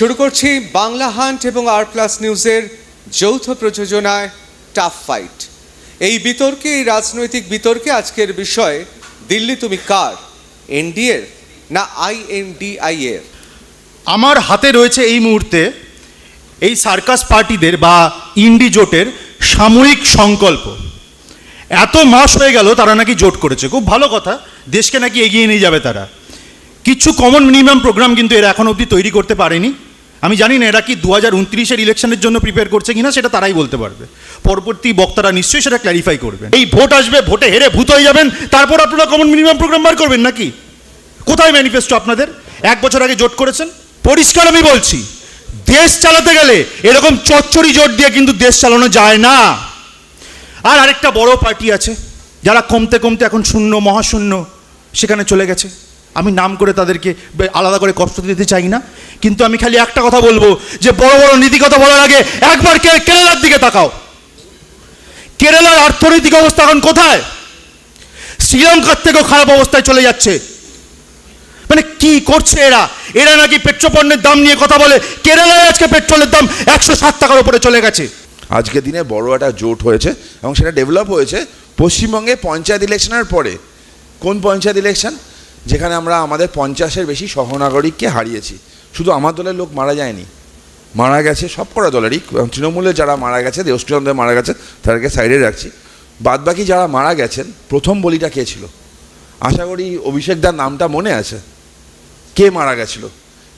শুরু করছি বাংলা হান্ট এবং আর প্লাস নিউজের যৌথ প্রযোজনায় টাফ ফাইট এই বিতর্কে, এই রাজনৈতিক বিতর্কে আজকের বিষয়, দিল্লি তুমি কার? এনডিএর না আই আইএনডিআই এর? আমার হাতে রয়েছে এই মুহূর্তে এই সার্কাস পার্টিদের বা ইন্ডি জোটের সাময়িক সংকল্প। এত মাস হয়ে গেল তারা নাকি জোট করেছে। খুব ভালো কথা, দেশকে নাকি এগিয়ে নিয়ে যাবে তারা। কিছু কমন মিনিমাম প্রোগ্রাম কিন্তু এরা এখন অবধি তৈরি করতে পারেনি। আমি জানি না এরা কি দু হাজার উনত্রিশের ইলেকশনের জন্য প্রিপেয়ার করছে কিনা, সেটা তারাই বলতে পারবে। পরবর্তী বক্তারা নিশ্চয়ই সেটা ক্ল্যারিফাই করবে এই ভোট আসবে, ভোটে হেরে ভূত হয়ে যাবেন, তারপর আপনারা কমন মিনিমাম প্রোগ্রাম বার করবেন নাকি? কোথায় ম্যানিফেস্টো আপনাদের? এক বছর আগে জোট করেছেন? পরিষ্কার আমি বলছি, দেশ চালাতে গেলে এরকম চচ্চড়ি জোট দিয়ে কিন্তু দেশ চালানো যায় না। আর আরেকটা বড় পার্টি আছে, যারা কমতে কমতে এখন শূন্য, মহাশূন্য, সেখানে চলে গেছে। আমি নাম করে তাদেরকে আলাদা করে কষ্ট দিতে চাই না। কিন্তু আমি খালি একটা কথা বলব যে বড় বড় নীতি কথা বলার আগে একবার কেরালার দিকে তাকাও। কেরালার অর্থনৈতিক অবস্থা এখন কোথায়? শ্রীলঙ্কার থেকেও খারাপ অবস্থায় চলে যাচ্ছে। মানে কি করছে এরা? এরা নাকি পেট্রোল পণ্যের দাম নিয়ে কথা বলে, কেরালায় আজকে পেট্রোলের দাম একশো ষাট টাকার উপরে চলে গেছে। আজকের দিনে বড় একটা জোট হয়েছে এবং সেটা ডেভেলপ হয়েছে পশ্চিমবঙ্গে পঞ্চায়েত ইলেকশনের পরে। কোন পঞ্চায়েত ইলেকশন যেখানে আমরা আমাদের পঞ্চাশের বেশি সহনাগরিককে হারিয়েছি। শুধু আমার দলের লোক মারা যায়নি। মারা গেছে সব করা দলেরই। তৃণমূলে যারা মারা গেছে দেশচন্দ্রে মারা গেছে, তাদেরকে সাইডে রাখছি। বাদবাকি যারা মারা গেছেন, প্রথম বলিটা কে ছিল? আশা করি অভিষেকদার নামটা মনে আছে। কে মারা গেছিল?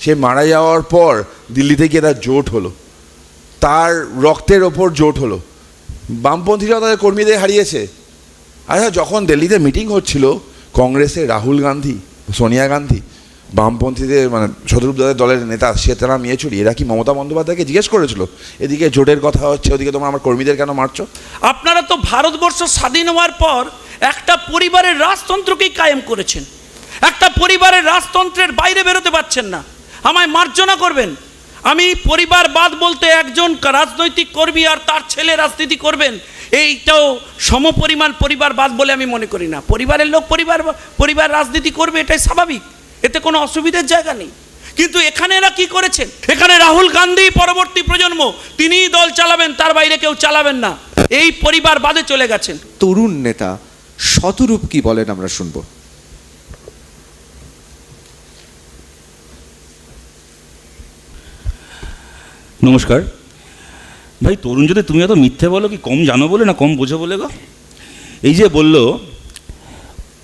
সে মারা যাওয়ার পর দিল্লিতে গিয়ে তার জোট হলো। তার রক্তের ওপর জোট হলো। বামপন্থীরাও তাদের কর্মীদের হারিয়েছে। আচ্ছা যখন দিল্লিতে মিটিং হচ্ছিল কংগ্রেসের রাহুল গান্ধী, সোনিয়া গান্ধী, বামপন্থীদের মানে শত্রুপদাদের দলের নেতা শ্বেতারাম ইয়েচুরি, এরা কি মমতা বন্দ্যোপাধ্যায়কে জিজ্ঞেস করেছিল? এদিকে জোটের কথা হচ্ছে, ওদিকে তোমরা আমার কর্মীদের কেন মারছো? আপনারা তো ভারতবর্ষ স্বাধীন হওয়ার পর একটা পরিবারের রাজতন্ত্রকেই কায়েম করেছেন। একটা পরিবারের রাজতন্ত্রের বাইরে বেরোতে পারছেন না। আমায় মার্জনা করবেন। আমি পরিবারবাদ বলতে একজন রাজনৈতিক কর্মী আর তার ছেলে রাজনীতি করবেন। এইটাও সমপরিমাণ পরিবারবাদ বলে আমি মনে করি না। পরিবারের লোক পরিবার পরিবার রাজনীতি করবে এটাই স্বাভাবিক। এতে কোনো অসুবিধার জায়গা নেই। কিন্তু এখানে এরা কি করেছেন? এখানে রাহুল গান্ধী পরবর্তী প্রজন্ম তিনিই দল চালাবেন তার বাইরে কেউ চালাবেন না। এই পরিবার বাদে চলে গেছেন। তরুণ নেতা শতরূপ কি বলেন আমরা শুনব। নমস্কার। ভাই, তরুণ যদি তুমি এত মিথ্যে বলো কি কম জানো বলে না কম বোঝো বলে গো? এই যে বলল,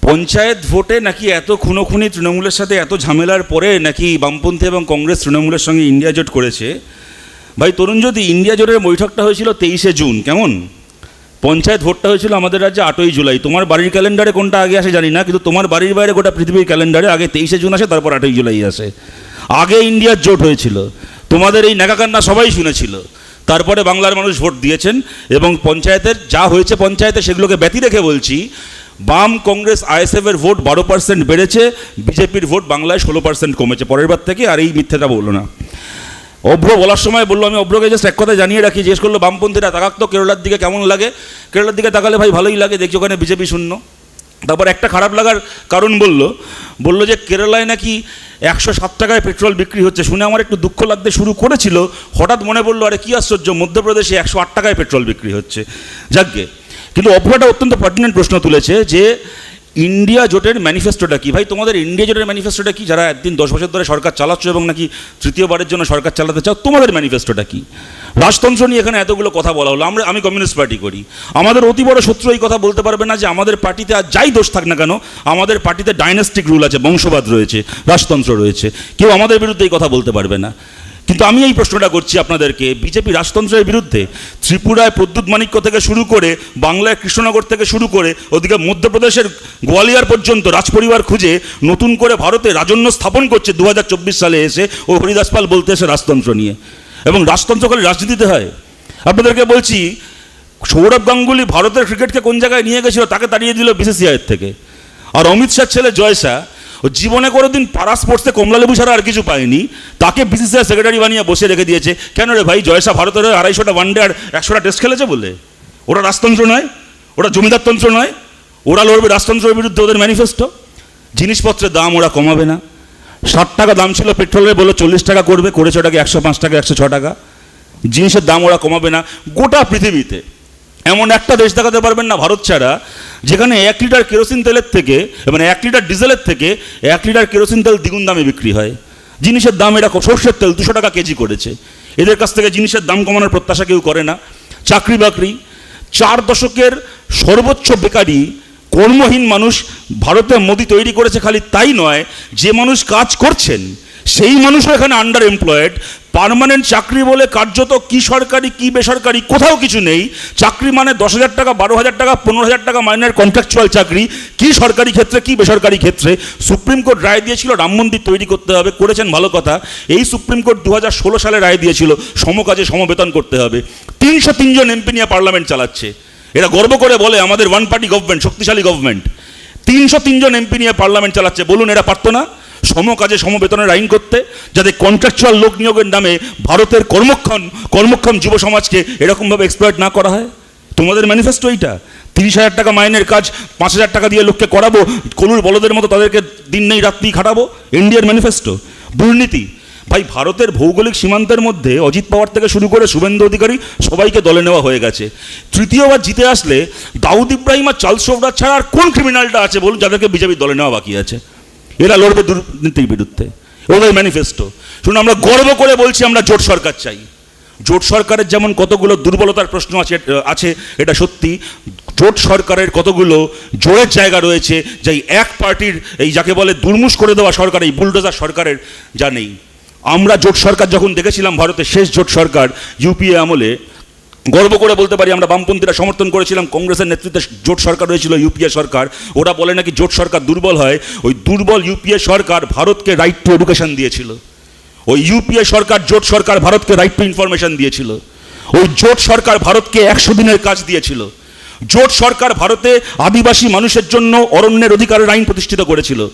পঞ্চায়েত ভোটে নাকি এত খুনোখুনি তৃণমূলের সাথে এত ঝামেলার পরে নাকি বামপন্থী এবং কংগ্রেস তৃণমূলের সঙ্গে ইন্ডিয়া জোট করেছে? ভাই, তরুণ যদি ইন্ডিয়া জোটের বৈঠকটা হয়েছিল তেইশে জুন, কেমন? পঞ্চায়েত ভোটটা হয়েছিল আমাদের রাজ্যে আটই জুলাই। তোমার বাড়ির ক্যালেন্ডারে কোনটা আগে আসে জানি না, কিন্তু তোমার বাড়ির বাইরে গোটা পৃথিবীর ক্যালেন্ডারে আগে তেইশে জুন আসে, তারপর আটই জুলাই আসে। আগে ইন্ডিয়ার জোট হয়েছিল। তোমাদের এই নাকাকান্না সবাই শুনেছিল। তারপরে বাংলার মানুষ ভোট দিয়েছেন এবং পঞ্চায়েতের যা হয়েছে পঞ্চায়েতে সেগুলোকে ব্যতি রেখে বলছি, বাম কংগ্রেস আইএসএফের ভোট বারো পার্সেন্ট বেড়েছে, বিজেপির ভোট বাংলায় ষোলো পার্সেন্ট কমেছে। পরের বার থেকে আর এই মিথ্যেটা বলল না। অভ্র বলার সময় বলল, আমি অভ্রকে জাস্ট এক কথা জানিয়ে রাখি, জিজ্ঞেস করল, বামপন্থীরা তাকাক তো, কেরলার দিকে কেমন লাগে? কেরলার দিকে তাকালে ভাই ভালোই লাগে, দেখছি ওখানে বিজেপি শূন্য। তারপর একটা খারাপ লাগার কারণ বলল বলল যে কেরালায় নাকি একশো সাত টাকায় পেট্রোল বিক্রি হচ্ছে। শুনে আমার একটু দুঃখ লাগতে শুরু করেছিল। হঠাৎ মনে পড়ল, আরে কী আশ্চর্য, মধ্যপ্রদেশে একশো আট টাকায় পেট্রোল বিক্রি হচ্ছে। যাকগে কিন্তু অপরাটা অত্যন্ত পার্টিনেন্ট প্রশ্ন তুলেছে যে ইন্ডিয়া জোটের ম্যানিফেস্টোটা কি? ভাই, তোমাদের ইন্ডিয়া জোটের ম্যানিফেস্টোটা কি? যারা একদিন দশ বছর ধরে সরকার চালাচ্ছ এবং নাকি তৃতীয়বারের জন্য সরকার চালাতে চাও, তোমাদের ম্যানিফেস্টোটা কি? রাজতন্ত্র নিয়ে এখানে এতগুলো কথা বলা হলো। আমরা, আমি কমিউনিস্ট পার্টি করি। আমাদের অতি বড় শত্রু এই কথা বলতে পারবে না যে আমাদের পার্টিতে আর যাই দোষ থাক না কেন, আমাদের পার্টিতে ডাইনাস্টিক রুল আছে, বংশবাদ রয়েছে, রাজতন্ত্র রয়েছে। কেউ আমাদের বিরুদ্ধে এই কথা বলতে পারবে না। কিন্তু আমি এই প্রশ্নটা করছি আপনাদেরকে। বিজেপি রাজতন্ত্রের বিরুদ্ধে ত্রিপুরায় প্রদ্যুৎ মাণিক্য থেকে শুরু করে বাংলায় কৃষ্ণনগর থেকে শুরু করে ওদিকে মধ্যপ্রদেশের গোয়ালিয়ার পর্যন্ত রাজপরিবার খুঁজে নতুন করে ভারতে রাজন্য স্থাপন করছে দু হাজার চব্বিশ সালে এসে ও হরিদাস পাল বলতে এসে রাজতন্ত্র নিয়ে। এবং রাজতন্ত্র করে রাজনীতিতে হয়। আপনাদেরকে বলছি, সৌরভ গাঙ্গুলি ভারতের ক্রিকেটকে কোন জায়গায় নিয়ে গেছিল তাকে তাড়িয়ে দিল বিসিসিআইয়ের থেকে। আর অমিত শাহ ছেলে জয়সা ও জীবনে কোনোদিন পাড়া স্পোর্টসে কমলালেবু ছাড়া আর কিছু পায়নি। তাকে বিসিসিআই সেক্রেটারি বানিয়ে বসে রেখে দিয়েছে। কেন রে ভাই? জয়সা ভারতের আড়াইশোটা ওয়ানডে আর একশোটা টেস্ট খেলেছে বলে ওরা রাজতন্ত্র নয়, ওরা জমিদারতন্ত্র নয়, ওরা লড়বে রাজতন্ত্রের বিরুদ্ধে ওদের ম্যানিফেস্টো জিনিসপত্রের দাম ওরা কমাবে না। ষাট টাকা দাম ছিল পেট্রোলের বলল চল্লিশ টাকা করবে, করেছে ওটাকে একশো পাঁচ টাকা, একশো ছ টাকা। জিনিসের দাম ওরা কমাবে না। গোটা পৃথিবীতে এমন একটা দেশ দেখাতে পারবেন না ভারত ছাড়া, যেখানে এক লিটার কেরোসিন তেলের থেকে মানে এক লিটার ডিজেলের থেকে এক লিটার কেরোসিন তেল দ্বিগুণ দামে বিক্রি হয়। জিনিসের দাম এটা সর্ষের তেল দুশো টাকা কেজি করেছে। এদের কাছ থেকে জিনিসের দাম কমানোর প্রত্যাশা কেউ করে না। চাকরি বাকরি, চার দশকের সর্বোচ্চ বেকারি কর্মহীন মানুষ ভারতে মোদি তৈরি করেছে খালি তাই নয়, যে মানুষ কাজ করছেন, সেই মানুষও এখানে আন্ডার এমপ্লয়েড পার্মানেন্ট চাকরি বলে কার্যত কি সরকারি, কি বেসরকারি, কোথাও কিছু নেই, চাকরি মানে দশ হাজার টাকা, বারো হাজার টাকা, পনেরো হাজার টাকা মাইনের কন্ট্রাকচুয়াল চাকরি, কি সরকারি ক্ষেত্রে, কি বেসরকারি ক্ষেত্রে, সুপ্রিম কোর্ট রায় দিয়েছিল রাম মন্দির তৈরি করতে হবে, করেছেন ভালো কথা, এই সুপ্রিম কোর্ট দু হাজার ষোলো সালে রায় দিয়েছিল, সমকাজে সমবেতন করতে হবে, তিনশো তিনজন এমপি নিয়ে পার্লামেন্ট চালাচ্ছে এরা গর্ব করে বলে আমাদের ওয়ান পার্টি গভর্নমেন্ট শক্তিশালী গভর্নমেন্ট তিনশো তিনজন এমপি নিয়ে পার্লামেন্ট চালাচ্ছে। বলুন, এরা পারতো না? সমকাজে সমবেতনের আইন করতে, যাতে কন্ট্রাকচুয়াল লোক নিয়োগের নামে ভারতের কর্মক্ষণ, কর্মক্ষম যুব সমাজকে এরকমভাবে এক্সপ্লয়েট না করা হয়? তোমাদের ম্যানিফেস্টো এইটা। তিরিশ হাজার টাকা মাইনের কাজ, পাঁচ হাজার টাকা দিয়ে লোককে করাবো, কলুর বলদের মতো তাদেরকে দিন নেই রাত্রি খাটাবো? ইন্ডিয়ার ম্যানিফেস্টো দুর্নীতি। ভাই, ভারতের ভৌগোলিক সীমান্তের মধ্যে অজিত পাওয়ার থেকে শুরু করে শুভেন্দু অধিকারী সবাইকে দলে নেওয়া হয়ে গেছে। তৃতীয়বার জিতে আসলে দাউদ ইব্রাহিম আর চার্লস সোবরাজ ছাড়া আর কোন ক্রিমিনালটা আছে বলুন, যাদেরকে বিজেপি দলে নেওয়া বাকি আছে। এরা লড়বে দুর্নীতির বিরুদ্ধে। ওদের ম্যানিফেস্টো শুনুন, আমরা গর্ব করে বলছি, আমরা জোট সরকার চাই। জোট সরকারের যেমন কতগুলো দুর্বলতার প্রশ্ন আছে আছে, এটা সত্যি। জোট সরকারের কতগুলো জোরের জায়গা রয়েছে যে এক পার্টির, এই যাকে বলে দুর্মুষ করে দেওয়া সরকার, এই বুলডোজার সরকারের যা নেই। আমরা জোট সরকার যখন দেখেছিলাম ভারতের শেষ জোট সরকার ইউপিএ আমলে, গর্ব করে বলতে পারি আমরা বামপন্থীরা সমর্থন করেছিলাম, কংগ্রেসের নেতৃত্বে জোট সরকার হয়েছিল ইউপিএ সরকার। ওরা বলে নাকি জোট সরকার দুর্বল হয়। ওই দুর্বল ইউপিএ সরকার ভারতকে রাইট টু এডুকেশন দিয়েছিল। ওই ইউপিএ সরকার, জোট সরকার ভারতকে রাইট টু ইনফরমেশন দিয়েছিল। ওই জোট সরকার ভারতকে একশো দিনের কাজ দিয়েছিল। জোট সরকার ভারতে আদিবাসী মানুষের জন্য অরণ্যের অধিকারের আইন প্রতিষ্ঠিত করেছিল।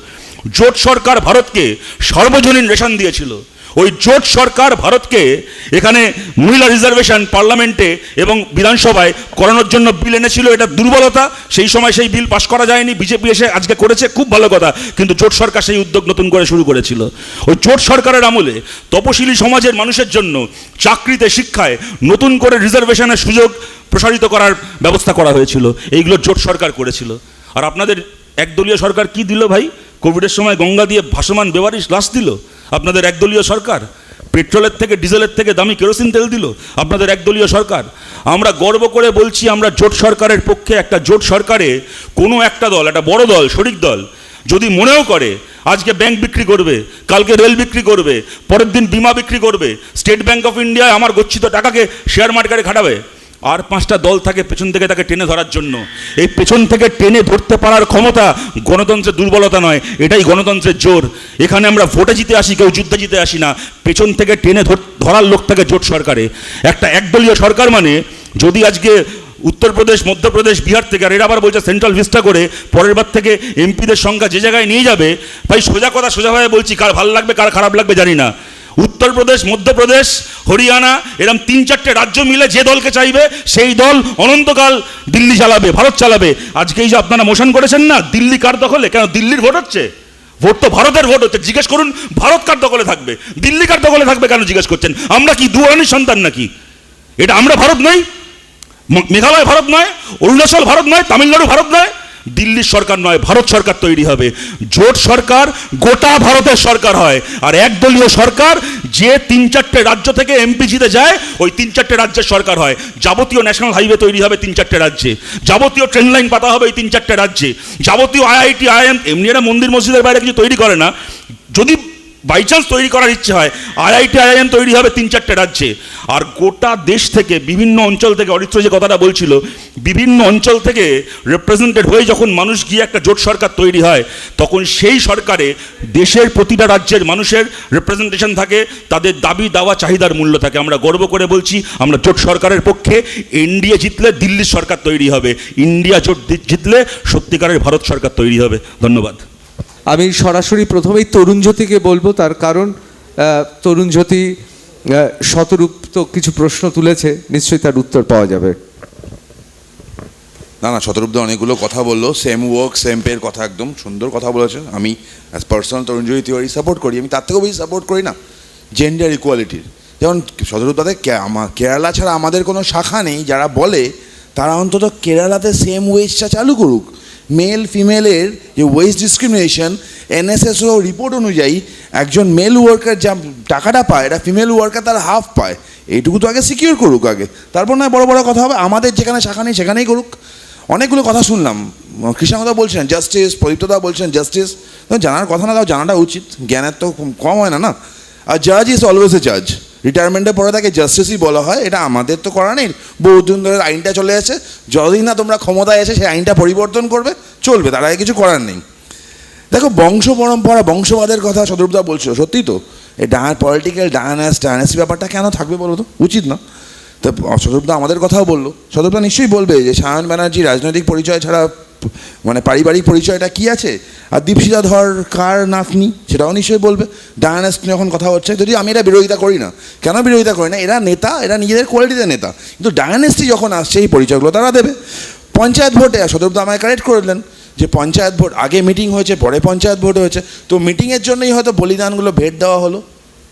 জোট সরকার ভারতকে সর্বজনীন রেশন দিয়েছিল। ওই জোট সরকার ভারতকে এখানে মহিলা রিজার্ভেশন পার্লামেন্টে এবং বিধানসভায় করানোর জন্য বিল এনেছিল। এটা দুর্বলতা। সেই সময় সেই বিল পাশ করা যায়নি। বিজেপি এসে আজকে করেছে। খুব ভালো কথা। কিন্তু জোট সরকার সেই উদ্যোগ নতুন করে শুরু করেছিল। ওই জোট সরকারের আমলে তপশিলি সমাজের মানুষের জন্য চাকরিতে শিক্ষায় নতুন করে রিজার্ভেশনের সুযোগ প্রসারিত করার ব্যবস্থা করা হয়েছিল। এইগুলো জোট সরকার করেছিল। আর আপনাদের একদলীয় সরকার কি দিল ভাই? কোভিডের সময় গঙ্গা দিয়ে ভাসমান বেওয়ারিশ লাশ দিল? আপনাদের একদলীয় সরকার পেট্রোলের থেকে ডিজেলের থেকে দামি কেরোসিন তেল দিল? আপনাদের একদলীয় সরকার। আমরা গর্ব করে বলছি, আমরা জোট সরকারের পক্ষে একটা জোট সরকারে কোনো একটা দল, একটা বড় দল, শরিক দল, যদি মনেও করে, আজকে ব্যাংক বিক্রি করবে, কালকে রেল বিক্রি করবে, পরের দিন বিমা বিক্রি করবে, স্টেট ব্যাংক অফ ইন্ডিয়ায় আমার গচ্ছিত টাকাকে শেয়ার মার্কেটে খাটাবে আর পাঁচটা দল থাকে পেছন থেকে তাকে টেনে ধরার জন্য। এই পেছন থেকে টেনে ধরতে পারার ক্ষমতা গণতন্ত্রের দুর্বলতা নয়, এটাই গণতন্ত্রের জোর। এখানে আমরা ভোটে জিতে আসি, কেউ যুদ্ধে জিতে আসি না। পেছন থেকে টেনে ধরার লোক থাকে জোট সরকারে। একটা একদলীয় সরকার মানে যদি আজকে উত্তরপ্রদেশ, মধ্যপ্রদেশ, বিহার থেকে, আর এরা আবার বলছে সেন্ট্রাল ভিস্টা করে, পরের বার থেকে এমপিদের সংখ্যা যে জায়গায় নিয়ে যাবে ভাই সোজা কথা সোজাভাবে বলছি, কার ভালো লাগবে, কার খারাপ লাগবে জানি না। উত্তরপ্রদেশ, মধ্যপ্রদেশ, হরিয়ানা এরকম তিন চারটে রাজ্য মিলে যে দলকে চাইবে, সেই দল অনন্তকাল দিল্লি চালাবে, ভারত চালাবে। আজকে এই যে আপনারা মোশন করেছেন না, দিল্লি কার দখলে? কেন, দিল্লির ভোট হচ্ছে? ভোট তো ভারতের ভোট হচ্ছে। জিজ্ঞেস করুন, ভারত কার দখলে থাকবে? দিল্লি কার দখলে থাকবে কেন জিজ্ঞেস করছেন? আমরা কি দুয়ানির সন্তান নাকি? এটা আমরা ভারত নই। মেঘালয় ভারত নয়, অরুণাচল ভারত নয়, তামিলনাড়ু ভারত নয়। দিল্লির সরকার নয়, ভারত সরকার তৈরি হবে। জোট সরকার, গোটা ভারতের সরকার হয়। আর একদলীয় সরকার যে তিন চারটে রাজ্য থেকে এমপি জিতে যায়, ওই তিন চারটে রাজ্যের সরকার হয়। যাবতীয় ন্যাশনাল হাইওয়ে তৈরি হবে তিন চারটে রাজ্যে। যাবতীয় ট্রেন লাইন পাতা হবে এই তিন চারটে রাজ্যে। যাবতীয় আইআইটি আইএম এমনি এরা মন্দির মসজিদের বাইরে কিছু তৈরি করে না। যদি বাই চান্স তৈরি করার ইচ্ছে হয়। আইআইটি আইআইএম তৈরি হবে তিন চারটে রাজ্যে। আর গোটা দেশ থেকে, বিভিন্ন অঞ্চল থেকে, অরিত্র যে কথাটা বলছিল, বিভিন্ন অঞ্চল থেকে রিপ্রেজেন্টেড হয়ে যখন মানুষ গিয়ে একটা জোট সরকার তৈরি হয়, তখন সেই সরকারে দেশের প্রতিটা রাজ্যের মানুষের রিপ্রেজেন্টেশন থাকে, তাদের দাবি দাওয়া চাহিদার মূল্য থাকে। আমরা গর্ব করে বলছি, আমরা জোট সরকারের পক্ষে ইন্ডিয়া জিতলে দিল্লির সরকার তৈরি হবে। ইন্ডিয়া জোট জিতলে সত্যিকারের ভারত সরকার তৈরি হবে। ধন্যবাদ। আমি সরাসরি প্রথমেই তরুণ জ্যোতিকে বলব, তার কারণ তরুণ জ্যোতি শতরূপ তো কিছু প্রশ্ন তুলেছে, নিশ্চয়ই তার উত্তর পাওয়া যাবে। না না শতরূপদা অনেকগুলো কথা বলল সেম ওয়ার্ক সেম পের কথা একদম সুন্দর কথা বলেছে আমি অ্যাজ পার্সোনাল তরুণজয়ী তিওয়ারি সাপোর্ট করি, আমি তার থেকেও বেশি সাপোর্ট করি না জেন্ডার ইকুয়ালিটির যেমন শতরূপদাদের আমার কেরালা ছাড়া আমাদের কোনো শাখা নেই, যারা বলে তারা অন্তত কেরালাতে সেম ওয়েজটা চালু করুক। মেল ফিমেলের যে ওয়েজ ডিসক্রিমিনেশন এনএসএসও রিপোর্ট অনুযায়ী একজন মেল ওয়ার্কার যা টাকাটা পায়, এটা ফিমেল ওয়ার্কার তার হাফ পায়। এইটুকু তো আগে সিকিউর করুক আগে। তারপর নয়, বড় বড় কথা হবে, আমাদের যেখানে শাখা নেই, সেখানেই করুক। অনেকগুলো কথা শুনলাম। কৃষ্ণদা বলছেন জাস্টিস প্রদীপ্তদা বলছেন জাস্টিস জানার কথা না, তাও জানাটা উচিত। জ্ঞানের তো কম হয় না না? আর জাজ ইজ অলওয়েজ এ জাজ রিটায়ারমেন্টের পরে তাকে জাস্টিসই বলা হয়, এটা আমাদের তো করা নেই। বহুদিন ধরে আইনটা চলে আছে, যতদিন না তোমরা ক্ষমতায় এসে সেই আইনটা পরিবর্তন করবে, চলবে, তার আগে কিছু করার নেই। দেখো, বংশ পরম্পরা, বংশবাদের কথা সদরূপদা বলছিল সত্যি তো? এই ডান পলিটিক্যাল ডায়ানাস ডায়ানাসি ব্যাপারটা কেন থাকবে বলো তো? উচিত না। তো সদরূপদা আমাদের কথাও বলল। সদরূপদা নিশ্চয়ই বলবে যে সায়ন ব্যানার্জি রাজনৈতিক পরিচয় ছাড়া মানে পারিবারিক পরিচয়টা কি আছে? আর দীপশিতা ধর কার নাতনি? সেটাও নিশ্চয়ই বলবে। ডায়ানাস যখন কথা হচ্ছে যদি আমি এটা বিরোধিতা করি না। কেন বিরোধিতা করি না? এরা নেতা, এরা নিজেদের কোয়ালিটিতে নেতা। কিন্তু ডায়ানেস্টি যখন আসছে, এই পরিচয়গুলো তারা দেবে। পঞ্চায়েত ভোটে সদরূপদা আমায় কারেক্ট করে দিলেন যে পঞ্চায়েত ভোট, আগে মিটিং হয়েছে, পরে পঞ্চায়েত ভোট হয়েছে। তো মিটিংয়ের জন্যই হয়তো বলিদানগুলো ভেট দেওয়া হলো।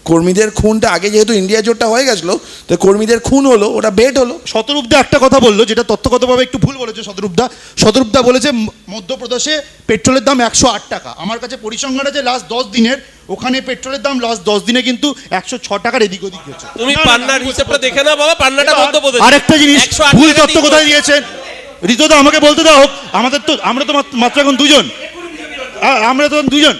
কর্মীদের খুনটা আগে যেহেতু ইন্ডিয়া জোটটা হয়ে গেছিল তো কর্মীদের খুন হলো ওটা বেট হলো। শতরূপদা একটা কথা বলল যেটা তথ্যগতভাবে একটু ভুল বলেছে শতরূপদা। শতরূপদা বলেছে মধ্যপ্রদেশে পেট্রোলের দাম একশো আট টাকা। আমার কাছে পরিসংখ্যান আছে লাস্ট দশ দিনের ওখানে পেট্রোলের দাম লাস্ট দশ দিনে কিন্তু একশো ছ টাকার এদিক ওদিক হয়েছে। তুমি না, না, পান্নার হিসেবটা দেখে নাও বাবা পান্নাটা মধ্যপ্রদেশ। আরেকটা জিনিস ভুল তথ্য কোথায়। দিয়েছেন? ঋতুদা আমাকে বলতে দাও আমাদের তো আমরা তো মাত্র- এখন দুজন। আমরা তো দুজন।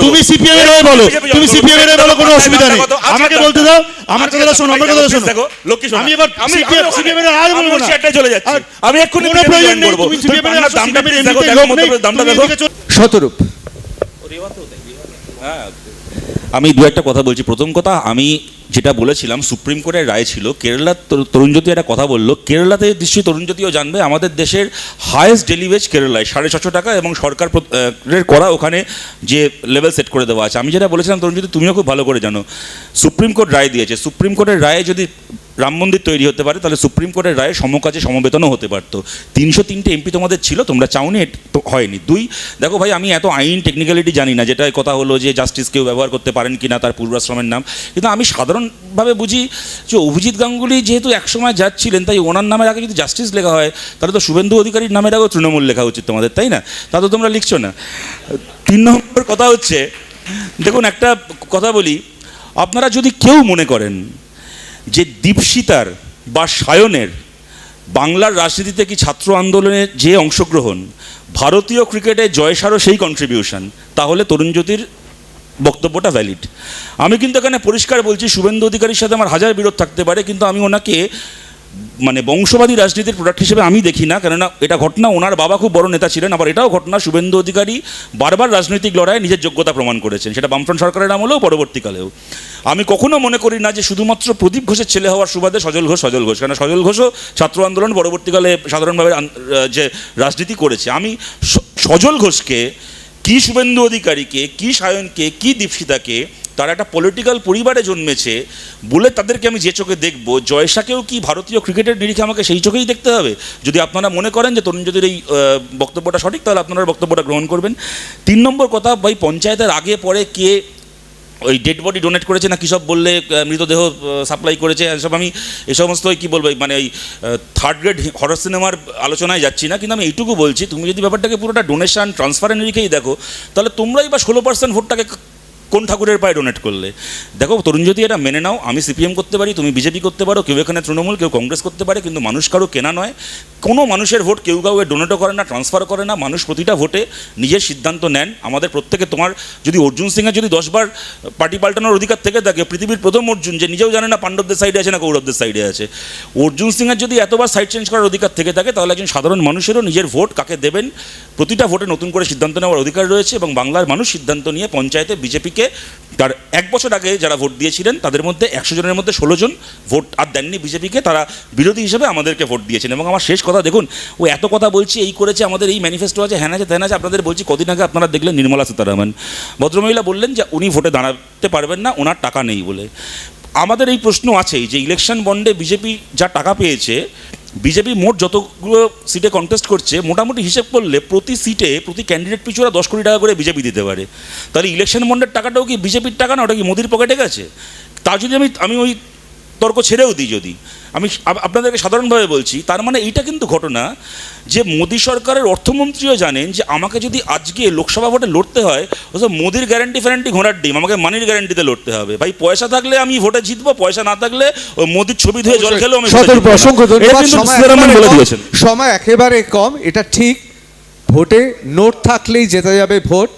তুমি সিপিএম এর হয়ে বলো। তুমি সিপিএম এর বলো কোনো অসুবিধা নেই। আমাকে বলতে দাও আমার কথা শোনো আমার কথা শোনো। দেখো, আমি এবার আমি- সিপিএম এর আর বলব না। চলে যাচ্ছি। আমি এক্ষুনি কোনো প্রয়োজন নেই, করব। তুমি সিপিএম এর দামটা দেখো, দেখো, দামটা দেখো। শতরূপ। আমি দু একটা কথা বলছি। প্রথম কথা আমি যেটা বলেছিলাম, সুপ্রিম কোর্টের রায় ছিল কেরালার তরু- তরুণজ্যোতি একটা কথা বলল, কেরালাতে নিশ্চয়ই তরুণজ্যোতিও জানবে, আমাদের দেশের হায়েস্ট ডেলিভেজ কেরালায় সাড়ে ছশো টাকা এবং সরকার করা ওখানে যে লেভেল সেট করে দেওয়া আছে। আমি যেটা বলেছিলাম, তরুণজ্যোতি, তুমিও খুব ভালো করে জানো, সুপ্রিম কোর্ট রায় দিয়েছে। সুপ্রিম কোর্টের রায়ে যদি রাম মন্দির তৈরি হতে পারে, তাহলে সুপ্রিম কোর্টের রায়ে সমকাজে সমবেতনও হতে পারতো। তিনশো তিনটে এমপি তোমাদের ছিল, তোমরা চাওনি তো হয়নি। দুই, দেখো ভাই, আমি এত আইন টেকনিক্যালিটি জানি না যেটা কথা হলো যে জাস্টিস কেউ ব্যবহার করতে পারেন কি না তার পূর্বাশ্রমের নাম, কিন্তু আমি সাধারণভাবে বুঝি যে অভিজিৎ গাঙ্গুলি যেহেতু একসময় যাচ্ছিলেন, তাই ওনার নামের আগে যদি জাস্টিস লেখা হয়, তাহলে তো শুভেন্দু অধিকারীর নামের আগেও তৃণমূল লেখা উচিত তোমাদের, তাই না? তা তো তোমরা লিখছো না। তিন নম্বর কথা হচ্ছে, দেখুন একটা কথা বলি, আপনারা যদি কেউ মনে করেন যে দীপশিতার বা সায়নের বাংলার রাজনীতিতে কি ছাত্র আন্দোলনে যে অংশগ্রহণ, ভারতীয় ক্রিকেটে জয়সারও সেই কন্ট্রিবিউশন তাহলে তরুণজ্যোতির বক্তব্যটা ভ্যালিড আমি কিন্তু এখানে পরিষ্কার বলছি, শুভেন্দু অধিকারীর সাথে আমার হাজার বিরোধ থাকতে পারে, কিন্তু আমি ওনাকে মানে বংশবাদী রাজনীতির প্রোডাক্ট হিসেবে আমি দেখি না, কেননা এটা ঘটনা ওনার বাবা খুব বড় নেতা ছিলেন, আবার এটাও ঘটনা শুভেন্দু অধিকারী বারবার রাজনৈতিক লড়াইয়ে নিজের যোগ্যতা প্রমাণ করেছেন, সেটা বামফ্রন্ট সরকারের আমলেও পরবর্তীকালেও। আমি কখনো মনে করি না যে শুধুমাত্র প্রদীপ ঘোষের ছেলে হওয়ার সুবাদে সজল ঘোষ সজল ঘোষ কেন সজল ঘোষও ছাত্র আন্দোলন পরবর্তীকালে সাধারণভাবে যে রাজনীতি করেছে। আমি সজল ঘোষকে কি শুভেন্দু অধিকারীকে, কি সায়নকে, কি দীপশিতাকে তারা একটা পলিটিক্যাল পরিবারে জন্মেছে, বলে তাদেরকে আমি যে চোখে দেখব জয়সাকেও কি ভারতীয় ক্রিকেটের নিরিখে আমাকে সেই চোখেই দেখতে হবে? যদি আপনারা মনে করেন যে তরুণ যদি এই বক্তব্যটা সঠিক, তাহলে আপনারা বক্তব্যটা গ্রহণ করবেন। তিন নম্বর কথা, ভাই, পঞ্চায়েতের আগে পরে কে ওই ডেড বডি ডোনেট করেছে না কী সব বললে মৃতদেহ সাপ্লাই করেছে এসব আমি এ সমস্ত কী বলব মানে ওই থার্ড গ্রেড হরর সিনেমার আলোচনায় যাচ্ছি না, কিন্তু আমি এইটুকু বলছি, তুমি যদি ব্যাপারটাকে পুরোটা ডোনেশন ট্রান্সফারের রেখেই দেখো, তাহলে তোমরাই বা ষোলো পার্সেন্ট ভোটটাকে কোন ঠাকুরের পায়ে ডোনেট করলে? দেখো, তরুণ যদি এটা মেনে নাও, আমি সিপিএম করতে পারি, তুমি বিজেপি করতে পারো, কেউ এখানে তৃণমূল, কেউ কংগ্রেস করতে পারে, কিন্তু মানুষ কারও কেনা নয়। কোনো মানুষের ভোট কেউ কাউকে ডোনেটও করে না ট্রান্সফার করে না, মানুষ প্রতিটা ভোটে নিজের সিদ্ধান্ত নেন। আমাদের প্রত্যেকে তোমার, যদি অর্জুন সিংয়ের যদি দশবার পার্টি পাল্টানোর অধিকার থেকে থাকে, পৃথিবীর প্রথম অর্জুন, যে নিজেও জানে না পাণ্ডবদের সাইডে আছে না কৌরবদের সাইডে আছে। অর্জুন সিংয়ের যদি এতবার সাইড চেঞ্জ করার অধিকার থেকে থাকে, তাহলে একজন সাধারণ মানুষেরও নিজের ভোট কাকে দেবেন? প্রতিটা ভোটে নতুন করে সিদ্ধান্ত নেওয়ার অধিকার রয়েছে এবং বাংলার মানুষ সিদ্ধান্ত নিয়ে পঞ্চায়েতে বিজেপিকে তার এক বছর আগে যারা ভোট দিয়েছিলেন, তাদের মধ্যে একশো জনের মধ্যে ষোলো জন ভোট আর দেননি বিজেপিকে, তারা বিরোধী হিসেবে আমাদেরকে ভোট দিয়েছেন। এবং আমার শেষ কথা, দেখুন, ও এত কথা বলছি, এই করেছে, আমাদের এই ম্যানিফেস্টো আছে, হ্যান আছে, ত্যান আছে, আপনাদের বলছি, কদিন আগে আপনারা দেখলেন নির্মলা সীতারামন। ভদ্রমহিলা বললেন যে, উনি ভোটে দাঁড়াতে পারবেন না, ওনার টাকা নেই বলে। আমাদের এই প্রশ্ন আছেই যে ইলেকশন বন্ডে বিজেপি যা টাকা পেয়েছে, বিজেপি মোট যতগুলো সিটে কন্টেস্ট করছে, মোটামুটি হিসেব করলে প্রতি সিটে প্রতি ক্যান্ডিডেট পিছু ওরা দশ কোটি টাকা করে বিজেপি দিতে পারে। তাহলে ইলেকশন বন্ডের টাকাটাও কি বিজেপির টাকা না, ওটা কি মোদির পকেটে গেছে? তা যদি আমি আমি ওই তর্ক ছেড়েও দিই যদি। আমি আপনাদেরকে সাধারণভাবে বলছি তার মানে এইটা কিন্তু ঘটনা যে মোদী সরকারের অর্থমন্ত্রীও জানেন যে আমাকে যদি আজকে লোকসভা ভোটে লড়তে হয় অথচ মোদির গ্যারান্টি ফ্যারান্টি ঘোড়ার ডিম আমাকে মানির গ্যারান্টিতে লড়তে হবে। ভাই পয়সা থাকলে আমি ভোটে জিতবো পয়সা না থাকলে ওই মোদির ছবি ধুয়ে জল খেলেও আমি সময় একেবারে কম। দিয়েছেন। সময় একেবারে কম। এটা ঠিক ভোটে নোট থাকলেই জেতা যাবে ভোট।